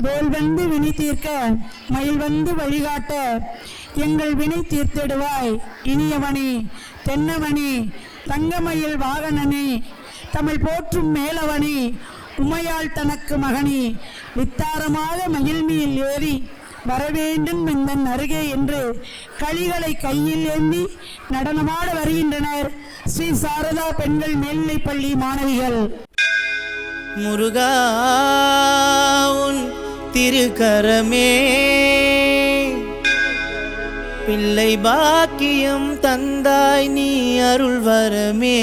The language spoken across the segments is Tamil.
போல் வந்து வினை தீர்க்க மயில் வந்து வழிகாட்ட எங்கள் வினை தீர்த்திடுவாய். இனியவனே தென்னவனே தங்கமயில் வாகனனே தமிழ் போற்றும் மேலவனே உமையாள் தனக்கு மகனே வித்தாரமாக மகிழ்மியில் ஏறி வரவேண்டும் இந்தன் அருகே என்று களிகளை கையில் ஏந்தி நடனமாட வருகின்றனர் ஸ்ரீ சாரதா பெண்கள் மேல்நிலைப்பள்ளி மாணவிகள். முருகா உன் திருக்கரமே. பிள்ளை பாக்கியம் தந்தாய் நீ அருள் வரமே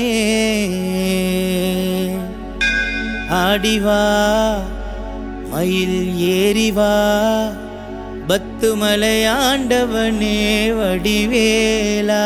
ஆடிவா மயில் ஏறிவா பத்துமலையாண்டவனே வடிவேலா.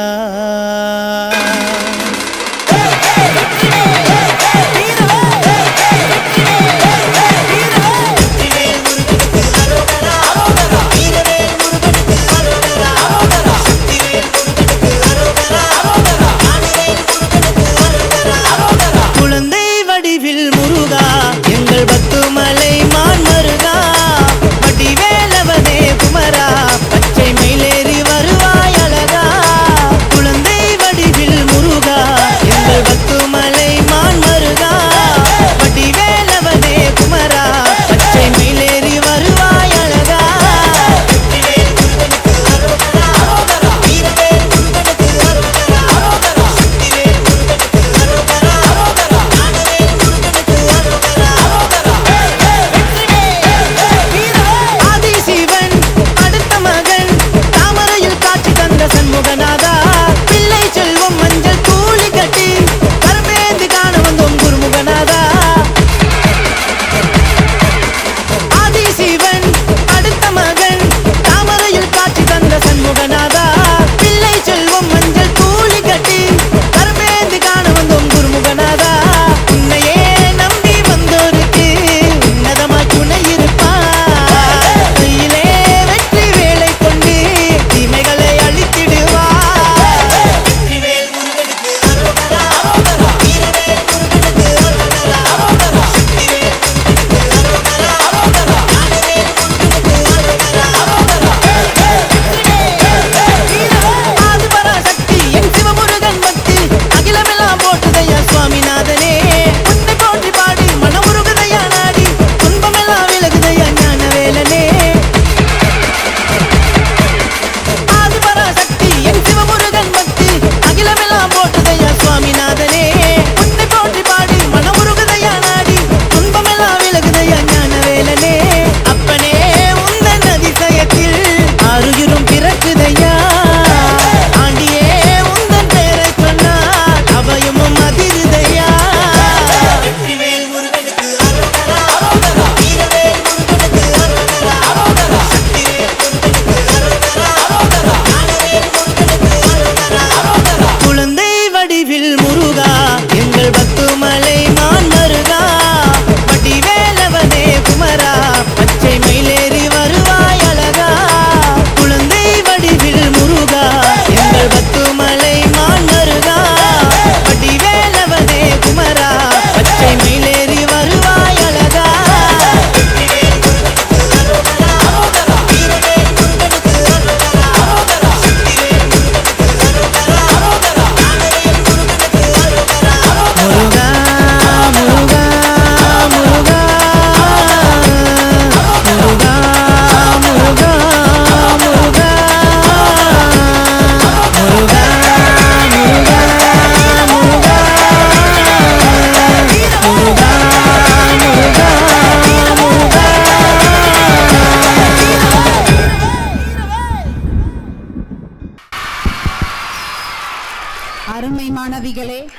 மாணவிகளே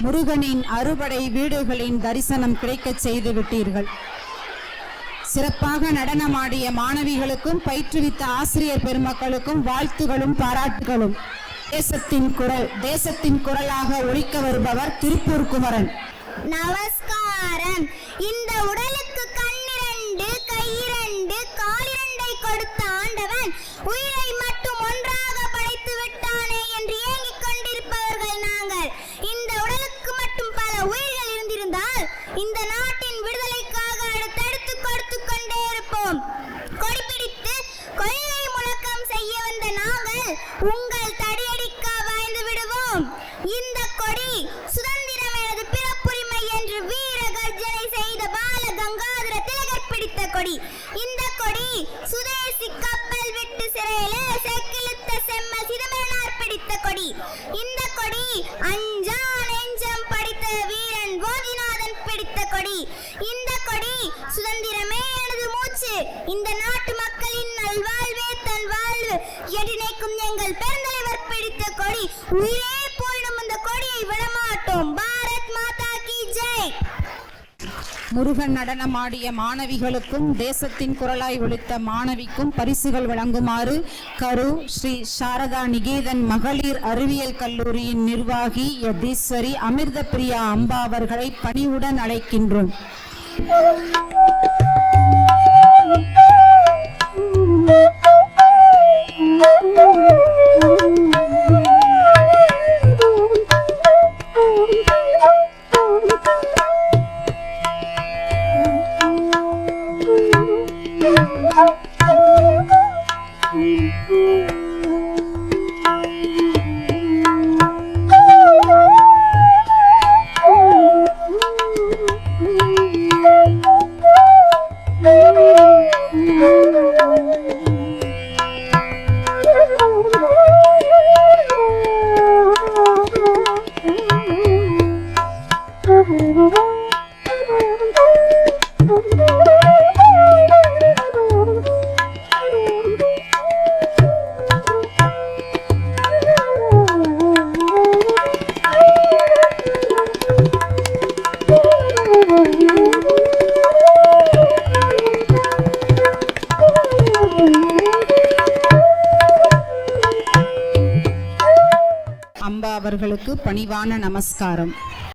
முருகனின் அறுபடை வீடுகளின் தரிசனம் கிடைக்கச் செய்து விட்டீர்கள். சிறப்பாக நடனமாடிய மாணவிகளுக்கும் பயிற்றுவித்த ஆசிரியர் பெருமக்களுக்கும் வாழ்த்துகளும் பாராட்டுகளும். தேசத்தின் குரல் தேசத்தின் குரலாக ஒழிக்க வருபவர் திருப்பூர் குமரன். நமஸ்காரம். இந்த உடல் இந்த நாட்டின் விடுதலைக்காக அடுத்தடுத்து கொடுத்து கொண்டே இருப்போம். கொடிபிடித்து கொள்கை முழக்கம் செய்ய வந்த நாங்கள் உங்கள் தடியடிக்க வாய்ந்து விடுவோம். இந்த கொடி சுதந்திரம் எனது பிறப்புரிமை என்று வீர கர்ஜனை செய்த பால கங்காதர திலகர் பிடித்த கொடி. இந்த கொடி சுதேசி கப்பல் விட்டு சிறையிலே செக்கிழுத்த செம்ம சிதம்பரனார் பிடித்த கொடி. இந்த கொடி உயிரே போயிடும் இந்த கொடியை விடமாட்டோம். பாரத் மாதா கி ஜெய். முருகன் நடனமாடிய மாணவிகளுக்கும் தேசத்தின் குரலாய் ஒலித்த மாணவிக்கும் பரிசுகள் வழங்குமாறு கரு ஸ்ரீ சாரதா நிகேதன் மகளிர் அறிவியல் கல்லூரியின் நிர்வாகி யதீஸ்வரி அமிர்த பிரியா அம்பா அவர்களை பணிவுடன் அழைக்கின்றோம். அம்பா அவர்களுக்கு பணிவான நமஸ்காரம்.